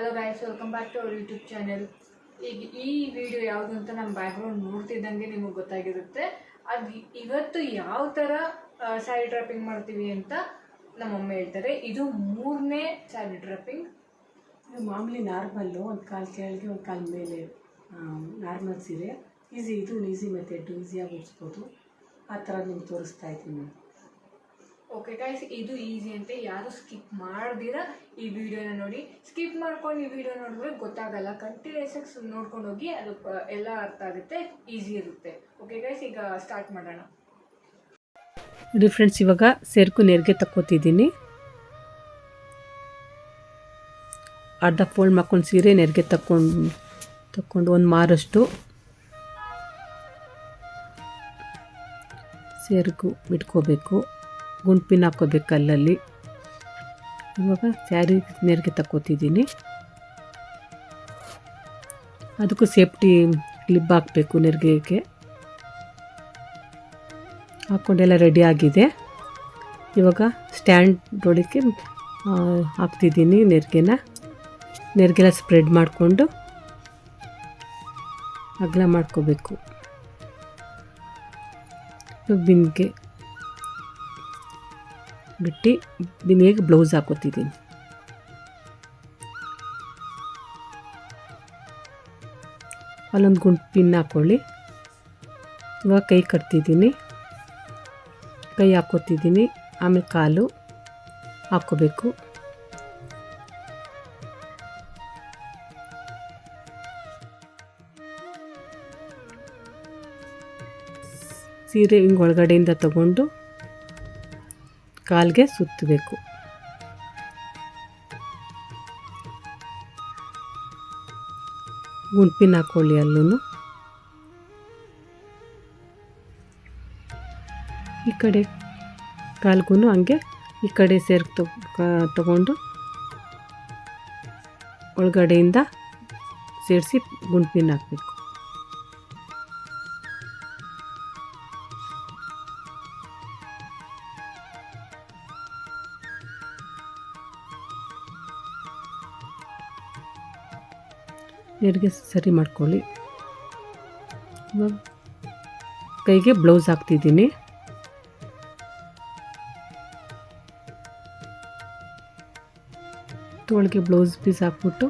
Hello guys welcome back to our YouTube channel ಈಗ ಈ video ಯಾವುದು ಅಂತ ನಮ್ಮ ಬ್ಯಾಕ್ಗ್ರೌಂಡ್ ನೋಡ್ತಿದ್ದಂಗೆ ನಿಮಗೆ ಗೊತ್ತಾಗಿರುತ್ತೆ. ಅದು ಇವತ್ತು ಯಾವ ಥರ ಸ್ಯಾರಿ ಡ್ರಾಪಿಂಗ್ ಮಾಡ್ತೀವಿ ಅಂತ ನಮ್ಮಮ್ಮ ಹೇಳ್ತಾರೆ. ಇದು ಮೂರನೇ ಸ್ಯಾರಿ ಡ್ರಾಪಿಂಗ್ ಇದು ಮಾಮೂಲಿ ನಾರ್ಮಲ್ಲು ಒಂದು ಕಾಲು ಕೆಳಗೆ, ಒಂದು ಕಾಲು ಮೇಲೆ ನಾರ್ಮಲ್ ಸೀರೆ. ಈಸಿ ಇದು ಈಸಿ ಮೆಥಡ್ ಈಸಿಯಾಗಿ ಉಳಿಸ್ಬೋದು ಆ ಥರ ನಿಮ್ಗೆ ತೋರಿಸ್ತಾ ಇದ್ದೀನಿ. ನಾನು ಓಕೆ ಗೈಸ್ ಇದು ಈಸಿ ಅಂತ ಯಾರು ಸ್ಕಿಪ್ ಮಾಡ್ದಿರ ಈ ವಿಡಿಯೋನ ನೋಡಿ. ಸ್ಕಿಪ್ ಮಾಡ್ಕೊಂಡು ಈ ವಿಡಿಯೋ ನೋಡಿದ್ರೆ ಗೊತ್ತಾಗಲ್ಲ. ಕಂಟಿನ್ಯೂಸ್ ನೋಡ್ಕೊಂಡು ಹೋಗಿ ಅದು ಎಲ್ಲ ಅರ್ಥ ಆಗುತ್ತೆ. ಈಸಿ ಇರುತ್ತೆ. ಓಕೆ ಗೈಸ್ ಈಗ ಸ್ಟಾರ್ಟ್ ಮಾಡೋಣ. ನೋಡಿ ಫ್ರೆಂಡ್ಸ್ ಇವಾಗ ಸೆರಕು ನೆರಿಗೆ ತಕ್ಕೋತಿದ್ದೀನಿ. ಅರ್ಧ ಫೋಲ್ಡ್ ಮಾಡ್ಕೊಂಡು ಸೀರೆ ನೆರಿಗೆ ತಕ್ಕೊಂಡು ತಕ್ಕೊಂಡು ಒಂದು ಮಾರಷ್ಟು ಸೆರಗು ಬಿಟ್ಕೋಬೇಕು. ಗುಂಪಿನ ಹಾಕೋಬೇಕು ಕಲ್ಲಲ್ಲಿ ಇವಾಗ ಸ್ಯಾರಿ ನೆರಿಗೆ ತಕ್ಕೋತಿದ್ದೀನಿ. ಅದಕ್ಕೂ ಸೇಫ್ಟಿ ಕ್ಲಿಪ್ ಹಾಕಬೇಕು ನೆರಿಗೆಗೆ. ಹಾಕ್ಕೊಂಡೆಲ್ಲ ರೆಡಿ ಆಗಿದೆ. ಇವಾಗ ಸ್ಟ್ಯಾಂಡ್ ಒಳಗೆ ಹಾಕ್ತಿದ್ದೀನಿ ನೆರಿಗೆನ. ನೆರಿಗೆಲ್ಲ ಸ್ಪ್ರೆಡ್ ಮಾಡಿಕೊಂಡು ಅಗಲ ಮಾಡ್ಕೋಬೇಕು. ಬಿನ್ಗೆ ಬಿಟ್ಟು ನಿಮಗೆ ಬ್ಲೌಸ್ ಹಾಕೋತಿದ್ದೀನಿ. ಅಲ್ಲೊಂದು ಗುಂಡು ಪಿನ್ ಹಾಕ್ಕೊಳ್ಳಿ ಇವಾಗ ಕೈ ಕಟ್ತಿದ್ದೀನಿ. ಕೈ ಹಾಕೋತಿದ್ದೀನಿ. ಆಮೇಲೆ ಕಾಲು ಹಾಕ್ಕೋಬೇಕು. ಸೀರೆ ಹಿಂಗೆ ಒಳಗಡೆಯಿಂದ ತಗೊಂಡು ಕಾಲಿಗೆ ಸುತ್ತಬೇಕು. ಗುಂಪಿನ ಹಾಕೊಳ್ಳಿ ಅಲ್ಲೂ ಈ ಕಡೆ ಕಾಲ್ಗೂ ಹಂಗೆ ಈ ಕಡೆ ಸೇರ್ ತಗೊಂಡು ಒಳಗಡೆಯಿಂದ ಸೇರಿಸಿ ಗುಂಪಿನ ಹಾಕಬೇಕು. ನೆರಿಗೆ ಸರಿ ಮಾಡ್ಕೊಳ್ಳಿ. ಇವಾಗ ಕೈಗೆ ಬ್ಲೌಸ್ ಹಾಕ್ತಿದ್ದೀನಿ. ತೋಳಿಗೆ ಬ್ಲೌಸ್ ಪೀಸ್ ಹಾಕ್ಬಿಟ್ಟು.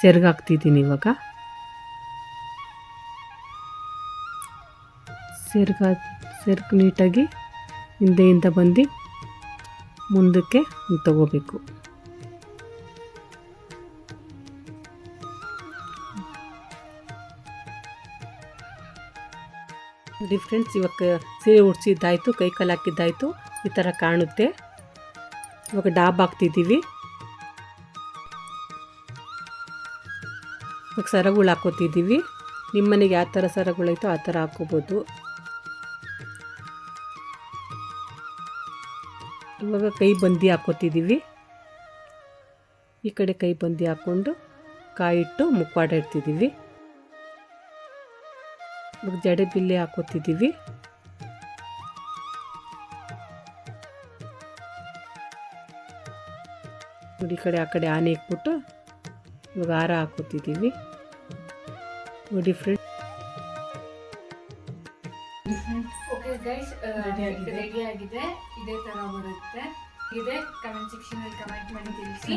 ಸೆರ್ಗ್ ಹಾಕ್ತಿದ್ದೀನಿ ಇವಾಗ. ಸೆರ್ಗ ಸೆರ್ಗ್ ನೀಟಾಗಿ ಹಿಂದೆಯಿಂದ ಬಂದು ಮುಂದಕ್ಕೆ ತಗೋಬೇಕು. ತಗೋಬೇಕು ಫ್ರೆಂಡ್ಸ್ ಇವಾಗ ಸೀರೆ ಉಡ್ಸಿದ್ದಾಯಿತು, ಕೈ ಕಾಲು ಹಾಕಿದ್ದಾಯಿತು, ಈ ಥರ ಕಾಣುತ್ತೆ. ಇವಾಗ ಡಾಬ್ ಹಾಕ್ತಿದ್ದೀವಿ. ಇವಾಗ ಸರಗಳು ಹಾಕೋತಿದ್ದೀವಿ ನಿಮ್ಮ ಮನೆಗೆ ಯಾವ ಥರ ಸರಗಳೈತೋ ಆ ಥರ ಹಾಕೋಬೋದು ಇವಾಗ ಕೈ ಬಂದಿ ಹಾಕೋತಿದ್ದೀವಿ ಈ ಕಡೆ ಕೈ ಬಂದಿ ಹಾಕ್ಕೊಂಡು ಕಾಯಿಟ್ಟು ಮುಖವಾಡ ಇಡ್ತಿದ್ದೀವಿ. ಇವಾಗ ಜಡೆ ಬಿಲ್ಲೆ ಹಾಕೋತಿದ್ದೀವಿ ನೋಡಿ ಈ ಕಡೆ ಆ ಕಡೆ ಆನೆ ಇಟ್ಬಿಟ್ಟು ಇವಾಗ ಹಾರ ಹಾಕೋತಿದ್ದೀವಿ ನೋಡಿ ಫ್ರೆಂಡ್ ಗೈಸ್ Ready ರೆಡಿ ಆಗಿದೆ? ಇದೇ ತರ ಬರುತ್ತೆ. ಇದೆ. ಕಮೆಂಟ್ ಸೆಕ್ಷನ್ ಅಲ್ಲಿ ಕಮೆಂಟ್ ಮಾಡಿ ತಿಳಿಸಿ.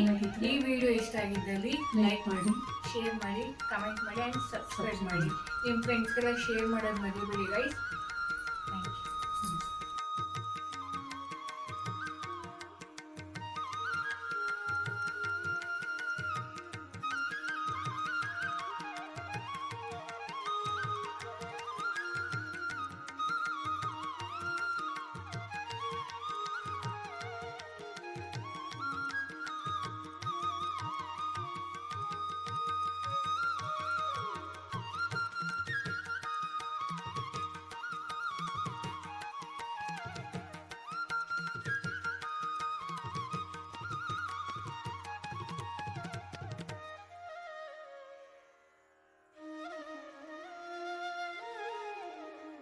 ಈ ವಿಡಿಯೋ ಇಷ್ಟ ಆಗಿದ್ದಲ್ಲಿ ಲೈಕ್ ಮಾಡಿ. ಶೇರ್ ಮಾಡಿ ಕಮೆಂಟ್ ಮಾಡಿ ಅಂಡ್ ಸಬ್ಸ್ಕ್ರೈಬ್ ಮಾಡಿ. ನಿಮ್ಮ ಫ್ರೆಂಡ್ಸ್ಗೆಲ್ಲ ಶೇರ್ ಮಾಡೋದು ಮರಿಬೇಡಿ ಗೈಸ್